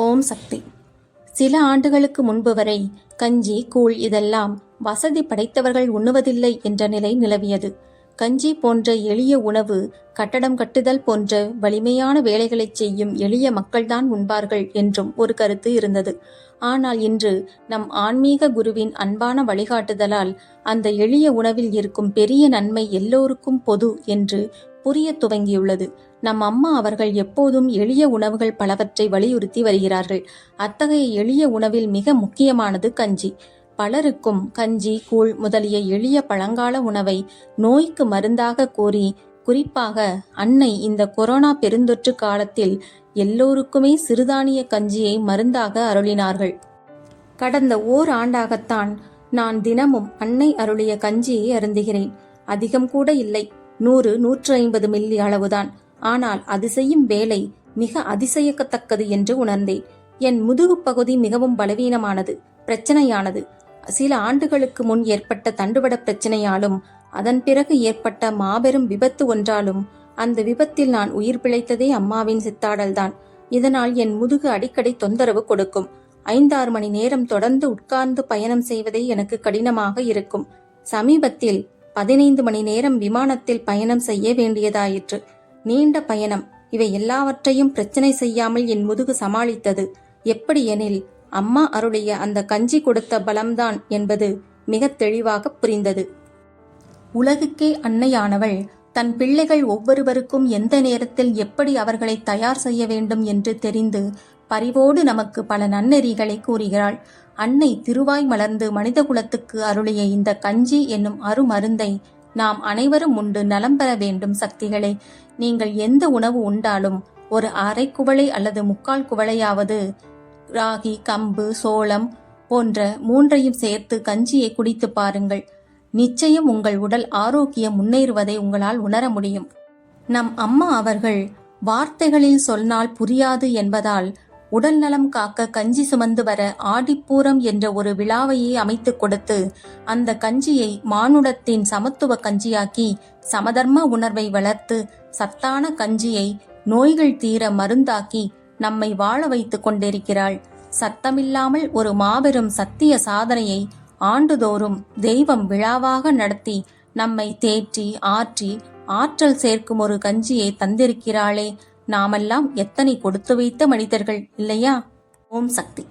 ஓம் சக்தி. சில ஆண்டுகளுக்கு முன்பு வரை கஞ்சி கூழ் இதெல்லாம் வசதி படைத்தவர்கள் உண்ணுவதில்லை என்ற நிலை நிலவியது. கஞ்சி போன்ற எளிய உணவு கட்டடம் கட்டுதல் போன்ற வலிமையான வேலைகளைச் செய்யும் எளிய மக்கள்தான் உண்பார்கள் என்றும் ஒரு கருத்து இருந்தது. ஆனால் இன்று நம் ஆன்மீக குருவின் அன்பான வழிகாட்டுதலால் அந்த எளிய உணவில் இருக்கும் பெரிய நன்மை எல்லோருக்கும் பொது என்று புரிய துவங்கியுள்ளது. நம் அம்மா அவர்கள் எப்போதும் எளிய உணவுகள் பலவற்றை வலியுறுத்தி வருகிறார்கள். அத்தகைய எளிய உணவில் மிக முக்கியமானது கஞ்சி. பலருக்கும் கஞ்சி கூழ் முதலிய எளிய பழங்கால உணவை நோய்க்கு மருந்தாக கோரி குறிப்பாக அன்னை இந்த கொரோனா பெருந்தொற்று காலத்தில் எல்லோருக்குமே சிறுதானிய கஞ்சியை மருந்தாக அருளினார்கள். கடந்த ஓர் ஆண்டாகத்தான் நான் தினமும் அன்னை அருளிய கஞ்சியை அருந்துகிறேன். அதிகம் கூட இல்லை. நூறு நூற்று ஐம்பது மில்லி அளவுதான். ஆனால் அது செய்யும் வேலை மிக அதிசயக்கத்தக்கது என்று உணர்ந்தேன். என் முதுகு பகுதி மிகவும் பலவீனமானது பிரச்சனையானது. சில ஆண்டுகளுக்கு முன் ஏற்பட்ட தண்டுவட பிரச்சனையாலும் அதன் பிறகு ஏற்பட்ட மாபெரும் விபத்து ஒன்றாலும் அந்த விபத்தில் நான் உயிர் பிழைத்ததே அம்மாவின் சித்தாடல்தான். இதனால் என் முதுகு அடிக்கடி தொந்தரவு கொடுக்கும். ஐந்தாறு மணி நேரம் தொடர்ந்து உட்கார்ந்து பயணம் செய்வதே எனக்கு கடினமாக இருக்கும். சமீபத்தில் பதினைந்து மணி நேரம் விமானத்தில் பயணம் செய்ய வேண்டியதாயிற்று. நீண்ட பயணம். இவை எல்லாவற்றையும் பிரச்சனை செய்யாமல் என் முதுகு சமாளித்தது. எப்படி எனில் அம்மா அருளிய அந்த கஞ்சி கொடுத்த பலம்தான் என்பது மிக தெளிவாக புரிந்தது. உலகுக்கே அன்னையானவள் தன் பிள்ளைகள் ஒவ்வொருவருக்கும் எந்த நேரத்தில் எப்படி அவர்களை தயார் செய்ய வேண்டும் என்று தெரிந்து பரிவோடு நமக்கு பல நன்னெறிகளை கூறுகிறாள். அன்னை திருவாய் மலர்ந்து மனிதகுலத்துக்கு அருளிய இந்த கஞ்சி என்னும் அருமருந்தை நாம் அனைவரும் உண்டு நலம் பெற வேண்டும் சக்திகளே. நீங்கள் எந்த உணவு உண்டாலும் ஒரு அரை குவளை அல்லது முக்கால் குவளையாவது ராகி கம்பு சோளம் போன்ற மூன்றையும் சேர்த்து கஞ்சியை குடித்து பாருங்கள். நிச்சயம் உங்கள் உடல் ஆரோக்கியம் முன்னேறுவதை உங்களால் உணர முடியும். நம் அம்மா அவர்கள் வார்த்தைகளில் சொன்னால் புரியாது என்பதால் உடல் நலம் காக்க கஞ்சி சுமந்து வர ஆடிப்பூரம் என்ற ஒரு விழாவையே அமைத்துக் கொடுத்து அந்த கஞ்சியை மானுடத்தின் சமத்துவ கஞ்சியாக்கி சமதர்ம உணர்வை வளர்த்து சத்தான கஞ்சியை நோய்கள் தீர மருந்தாக்கி நம்மை வாழ வைத்துக் கொண்டிருக்கிறாள். சத்தமில்லாமல் ஒரு மாபெரும் சத்திய சாதனையை ஆண்டுதோறும் தெய்வம் விழாவாக நடத்தி நம்மை தேற்றி ஆற்றி ஆற்றல் சேர்க்கும் ஒரு கஞ்சியை தந்திருக்கிறாளே. நாமெல்லாம் எத்தனை கொடுத்து வைத்த மனிதர்கள் இல்லையா? ஓம் சக்தி.